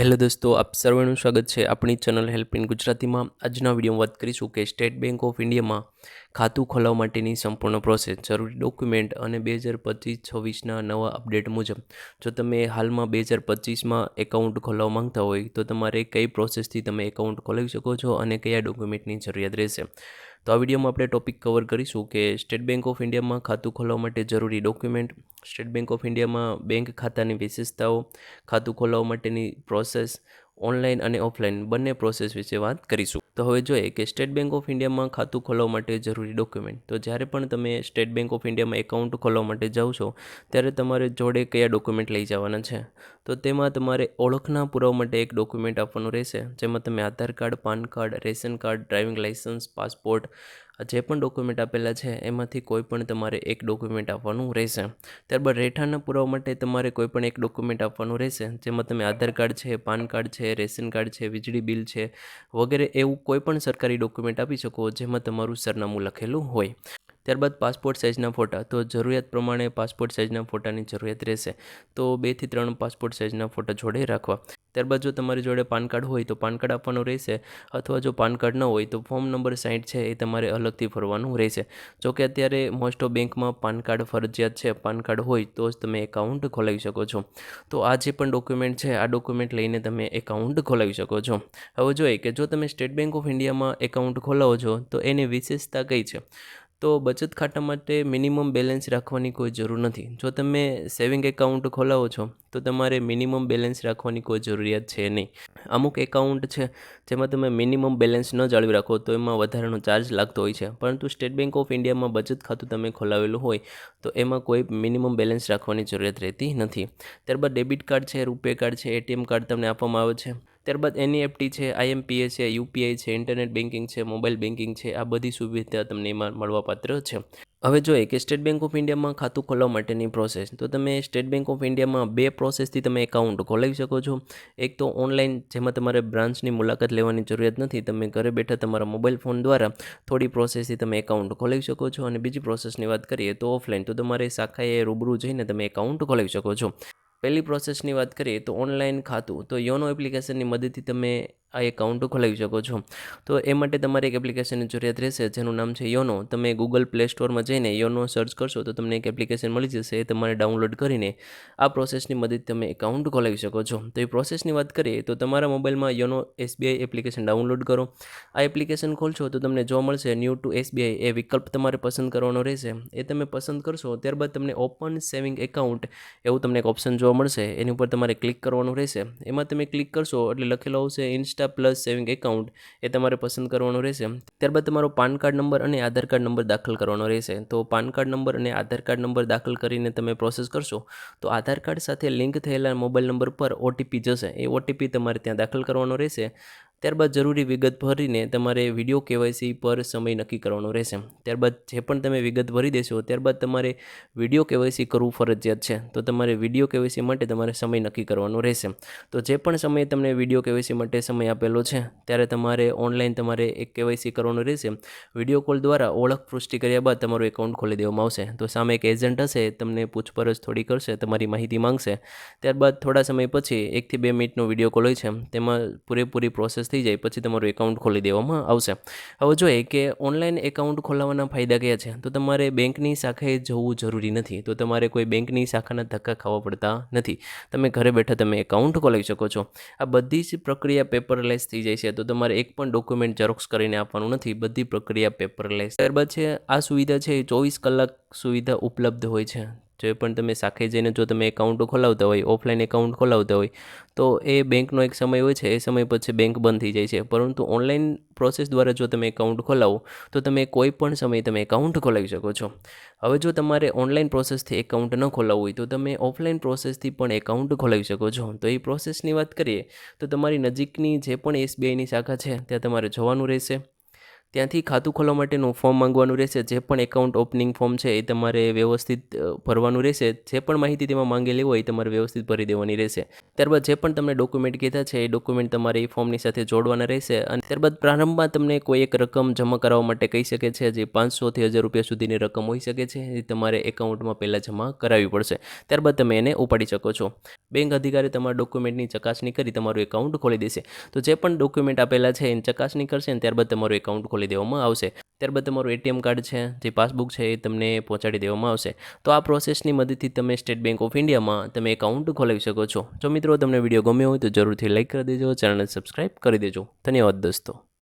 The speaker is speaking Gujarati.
હેલો દોસ્તો, આપ સર્વેનું સ્વાગત છે આપણી ચેનલ હેલ્પ ઇન ગુજરાતીમાં. આજના વિડીયોમાં વાત કરીશું કે સ્ટેટ બેંક ઓફ ઇન્ડિયામાં ખાતું ખોલાવવા માટેની સંપૂર્ણ પ્રોસેસ, જરૂરી ડોક્યુમેન્ટ અને બે હજાર પચીસ છવ્વીસના નવા અપડેટ મુજબ. જો તમે હાલમાં બે હજાર પચીસમાં એકાઉન્ટ ખોલાવવા માંગતા હોય, તો તમારે કઈ પ્રોસેસથી તમે એકાઉન્ટ ખોલાવી શકો છો અને કયા ડોક્યુમેન્ટની જરૂરિયાત રહેશે. તો આ વિડીયોમાં આપણે ટોપિક કવર કરીશું કે સ્ટેટ બેંક ઓફ ઇન્ડિયામાં ખાતું ખોલાવવા માટે જરૂરી ડોક્યુમેન્ટ, સ્ટેટ બેંક ઓફ ઇન્ડિયામાં બેંક ખાતાની વિશેષતાઓ, ખાતું ખોલાવવા માટેની પ્રોસેસ ઓનલાઈન અને ઓફલાઈન બંને પ્રોસેસ વિશે વાત કરીશું. તો હવે જોઈએ કે સ્ટેટ બેંક ઓફ ઇન્ડિયામાં ખાતું ખોલાવવા માટે જરૂરી ડોક્યુમેન્ટ તો જ્યારે પણ તમે સ્ટેટ બેંક ઓફ ઇન્ડિયામાં એકાઉન્ટ ખોલાવવા માટે જાઓ છો, ત્યારે તમારે જોડે કયા ડોક્યુમેન્ટ લઈ જવાના છે? તો તેમાં તમારે ઓળખના પુરાવા માટે એક ડોક્યુમેન્ટ આપવાનું રહેશે, જેમાં તમે Aadhaar card, PAN card, ration card driving licence passport જે પણ ડોક્યુમેન્ટ આપેલા છે, એમાંથી કોઈ પણ તમારે એક ડોક્યુમેન્ટ આપવાનું રહેશે. ત્યારબાદ રહેઠાણના પુરાવા માટે તમારે કોઈ પણ એક ડોક્યુમેન્ટ આપવાનું રહેશે. જેમાં તમે આધાર કાર્ડ છે, પાન કાર્ડ છે, રેશન કાર્ડ છે, વીજળી બિલ છે, વગેરે એવું કોઈ પણ સરકારી ડોક્યુમેન્ટ આપી શકો, જેમાં તમારું સરનામું લખેલું હોય. ત્યારબાદ પાસપોર્ટ સાઇઝના ફોટા. તો જરૂરિયાત પ્રમાણે પાસપોર્ટ સાઇઝના ફોટાની જરૂરિયાત રહેશે. તો બેથી ત્રણ પાસપોર્ટ સાઇઝના ફોટા જોડે રાખવા. ત્યારબાદ જો તમારી જોડે પાન કાર્ડ હોય તો પાન કાર્ડ આપવાનું રહેશે, અથવા જો પાન કાર્ડ ન હોય તો ફોર્મ નંબર સાઠ છે એ તમારે અલગથી ભરવાનું રહેશે. જો કે અત્યારે મોસ્ટ ઓફ બેંકમાં પાન કાર્ડ ફરજિયાત છે, પાન કાર્ડ હોય તો જ તમે એકાઉન્ટ ખોલાવી શકો છો. તો આ જે પણ ડોક્યુમેન્ટ છે, આ ડોક્યુમેન્ટ લઈને તમે એકાઉન્ટ ખોલાવી શકો છો. હવે જોઈએ કે જો તમે સ્ટેટ બેંક ઓફ ઇન્ડિયામાં એકાઉન્ટ ખોલાવો છો, તો એની વિશેષતા કઈ છે? તો બચત ખાતા માટે મિનિમમ બેલેન્સ રાખવાની કોઈ જરૂર નથી. જો તમે સેવિંગ એકાઉન્ટ ખોલાવો છો, તો તમારે મિનિમમ બેલેન્સ રાખવાની કોઈ જરૂરિયાત છે નહીં. અમુક એકાઉન્ટ છે, જેમાં તમે મિનિમમ બેલેન્સ ન જાળવી રાખો, તો એમાં વધારાનો ચાર્જ લાગતો હોય છે. પરંતુ સ્ટેટ બેંક ઓફ ઇન્ડિયામાં બચત ખાતું તમે ખોલાવેલું હોય, તો એમાં કોઈ મિનિમમ બેલેન્સ રાખવાની જરૂરિયાત રહેતી નથી. ત્યારબાદ ડેબિટ કાર્ડ છે, રૂપે કાર્ડ છે, એટીએમ કાર્ડ તમને આપવામાં આવે છે. ત્યારબાદ એનઈએફટી છે આઈએમપીએસ છે યુપીઆઈ છે ઇન્ટરનેટ બેન્કિંગ છે મોબાઈલ બેન્કિંગ છે, આ બધી સુવિધા તમને એમાં મળવાપાત્ર છે. હવે જોઈએ કે સ્ટેટ બેંક ઓફ ઇન્ડિયામાં ખાતું ખોલવા માટેની પ્રોસેસ તો તમે સ્ટેટ બેંક ઓફ ઇન્ડિયામાં બે પ્રોસેસથી તમે એકાઉન્ટ ખોલાવી શકો છો. એક તો ઓનલાઈન જેમાં તમારે બ્રાન્ચની મુલાકાત લેવાની જરૂરિયાત નથી, તમે ઘરે બેઠા તમારા મોબાઈલ ફોન દ્વારા થોડી પ્રોસેસથી તમે એકાઉન્ટ ખોલાવી શકો છો. અને બીજી પ્રોસેસની વાત કરીએ તો ઓફલાઈન તો તમારે શાખાએ રૂબરૂ જઈને તમે એકાઉન્ટ ખોલાવી શકો છો. પહેલી પ્રોસેસની વાત કરીએ તો ઓનલાઈન ખાતું. તો યોનો એપ્લિકેશનની મદદથી તમે આ એકાઉન્ટ ખોલાવી શકો છો. તો એ માટે તમારે એક એપ્લિકેશનની જરૂરિયાત રહેશે, જેનું નામ છે યોનો. તમે ગૂગલ પ્લે સ્ટોરમાં જઈને યોનો સર્ચ કરશો તો તમને એક એપ્લિકેશન મળી જશે, એ તમારે ડાઉનલોડ કરીને આ પ્રોસેસની મદદ તમે એકાઉન્ટ ખોલાવી શકો છો. તો એ પ્રોસેસની વાત કરીએ તો તમારા મોબાઈલમાં યોનો એસબીઆઈ એપ્લિકેશન ડાઉનલોડ કરો. આ એપ્લિકેશન ખોલશો તો તમને જોવા મળશે ન્યૂ ટુ એસબીઆઈ એ વિકલ્પ તમારે પસંદ કરવાનો રહેશે. એ તમે પસંદ કરશો ત્યારબાદ તમને ઓપન સેવિંગ એકાઉન્ટ એવું તમને એક ઓપ્શન જોવા મળશે. એની ઉપર તમારે ક્લિક કરવાનું રહેશે. એમાં તમે ક્લિક કરશો એટલે લખેલો આવશે insta insta plus saving account એ તમારે પસંદ કરવાનો રહેશે. ત્યારબાદ તમારો પાન કાર્ડ નંબર અને આધાર કાર્ડ નંબર દાખલ કરવાનો રહેશે. તો પાન કાર્ડ નંબર અને આધાર કાર્ડ નંબર દાખલ કરીને તમે પ્રોસેસ કરશો, તો આધાર કાર્ડ સાથે લિંક થયેલા મોબાઈલ નંબર પર ઓટીપી જશે. એ ઓટીપી તમારે ત્યાં દાખલ કરવાનો રહેશે. ત્યારબાદ જરૂરી વિગત ભરીને તમારે વીડિયો કેવાયસી પર સમય નક્કી કરવાનો રહેશે. ત્યારબાદ જે પણ તમે વિગત ભરી દેશો, ત્યારબાદ તમારે વીડિયો કેવાયસી કરવું ફરજિયાત છે. તો તમારે વીડિયો કેવાયસી માટે તમારે સમય નક્કી કરવાનો રહેશે. તો જે પણ સમયે તમને વીડિયો કેવાયસી માટે સમય આપેલો છે, ત્યારે તમારે ઓનલાઈન તમારે એક કેવાયસી કરવાનું રહેશે. વીડિયો કોલ દ્વારા ઓળખ પુષ્ટિ કર્યા બાદ તમારું એકાઉન્ટ ખોલી દેવામાં આવશે. તો સામે એક એજન્ટ હશે, તમને પૂછપરછ થોડી કરશે, તમારી માહિતી માંગશે. ત્યારબાદ થોડા સમય પછી એકથી બે મિનિટનો વીડિયો કોલ હોય છે. તેમાં પૂરેપૂરી પ્રોસેસ થઈ જાય, પછી તમારું એકાઉન્ટ ખોલી દેવામાં આવશે. હવે જોઈએ કે ઓનલાઈન એકાઉન્ટ ખોલાવવાના ફાયદા કયા છે? તો તમારે બેંકની શાખાએ જવું જરૂરી નથી. તો તમારે કોઈ બેંકની શાખાના ધક્કા ખાવા પડતા નથી. તમે ઘરે બેઠા તમે એકાઉન્ટ ખોલાવી શકો છો. આ બધી જ પ્રક્રિયા પેપરલેસ થઈ જાય છે. તો તમારે એક પણ ડોક્યુમેન્ટ ઝેરોક્સ કરીને આપવાનું નથી. બધી પ્રક્રિયા પેપરલેસ ત્યારબાદ છે, આ સુવિધા છે એ ચોવીસ કલાક સુવિધા ઉપલબ્ધ હોય છે. જે પણ તમે શાખે જઈને જો તમે એકાઉન્ટ ખોલાવતા હોય ઓફલાઈન એકાઉન્ટ ખોલાવતા હોય, તો એ બેંકનો એક સમય હોય છે, એ સમય પછી બેંક બંધ થઈ જાય છે. પરંતુ ઓનલાઈન પ્રોસેસ દ્વારા જો તમે એકાઉન્ટ ખોલાવો, તો તમે કોઈ પણ સમયે તમે એકાઉન્ટ ખોલાવી શકો છો. હવે જો તમારે ઓનલાઈન પ્રોસેસથી એકાઉન્ટ ન ખોલાવવું હોય, તો તમે ઓફલાઈન પ્રોસેસથી પણ એકાઉન્ટ ખોલાવી શકો છો. તો એ પ્રોસેસની વાત કરીએ, તો તમારી નજીકની જે પણ એસબીઆઈની શાખા છે, ત્યાં તમારે જવાનું રહેશે. ત્યાંથી ખાતું ખોલવા માટેનું ફોર્મ માંગવાનું રહેશે. જે પણ એકાઉન્ટ ઓપનિંગ ફોર્મ છે એ તમારે વ્યવસ્થિત ભરવાનું રહેશે. જે પણ માહિતી તેમાં માંગેલી હોય એ તમારે વ્યવસ્થિત ભરી દેવાની રહેશે. ત્યારબાદ જે પણ તમને ડોક્યુમેન્ટ કીધા છે, એ ડોક્યુમેન્ટ તમારે એ ફોર્મની સાથે જોડવાના રહેશે અને ત્યારબાદ પ્રારંભમાં તમને કોઈ એક રકમ જમા કરાવવા માટે કહી શકે છે જે પાંચસોથી હજાર રૂપિયા સુધીની રકમ હોઈ શકે છે. એ તમારે એકાઉન્ટમાં પહેલાં જમા કરાવવી પડશે. ત્યારબાદ તમે એને ઉપાડી શકો છો. બેંક અધિકારી તમારા ડોક્યુમેન્ટની ચકાસણી કરી તમારું એકાઉન્ટ ખોલી દેશે. તો જે પણ ડોક્યુમેન્ટ આપેલા છે એની ચકાસણી કરશે અને ત્યારબાદ તમારું એકાઉન્ટ ખોલી દેવામાં આવશે. ત્યારબાદ તમારું એટીએમ કાર્ડ છે, જે પાસબુક છે એ તમને પહોંચાડી દેવામાં આવશે. તો આ પ્રોસેસની મદદથી તમે સ્ટેટ બેંક ઓફ ઇન્ડિયામાં તમે એકાઉન્ટ ખોલાવી શકો છો. જો મિત્રો તમને વીડિયો ગમ્યો હોય તો જરૂરથી લાઇક કરી દેજો, ચેનલને સબસ્ક્રાઈબ કરી દેજો. ધન્યવાદ દોસ્તો.